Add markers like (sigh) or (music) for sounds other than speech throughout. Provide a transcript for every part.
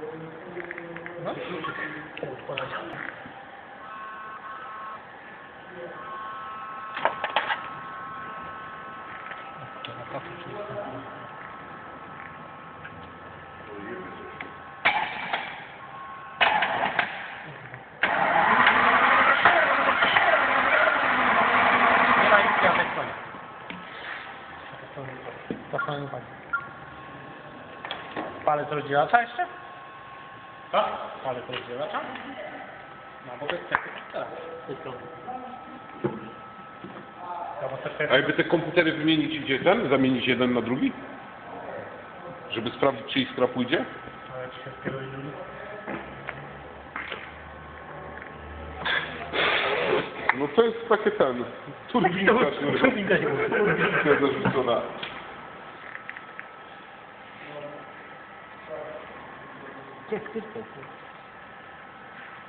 Nie ma nic na tej stronie. Rozdzielacza jeszcze? Co? Palec rozdzielacza? No bo to jest tak, też A jakby te komputery wymienić gdzie ten? Zamienić jeden na drugi? Żeby sprawdzić, czy iskra pójdzie? Ale się. No to jest takie ten... Turbinka, kurwa. Turbinka się mówi.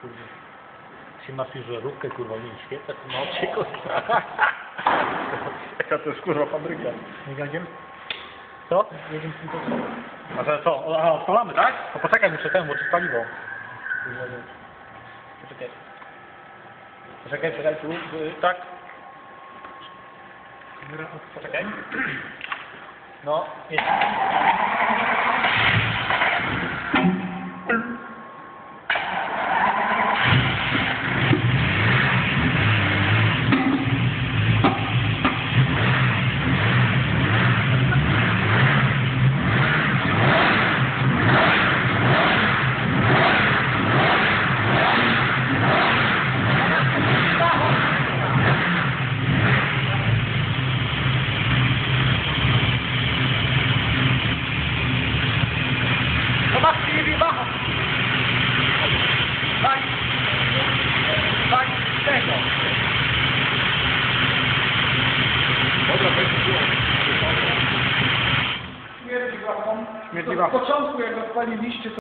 Kurde. Się masz już żarówkę, kurwa, nie świecę, (laughs) to ma się kurwa. Jaka to jest kurwa fabryka. Nie gadziem? Co? Jedziemy z tym A że co? O, Aha, odpalamy, tak? To poczekaj, muszę temu, to paliwo. Kurwa, nie. Poczekaj. Poczekaj, poczekaj, tu, y, tak. Poczekaj. (clears throat) No, jest. Wachą. W początku jak odpaliliście,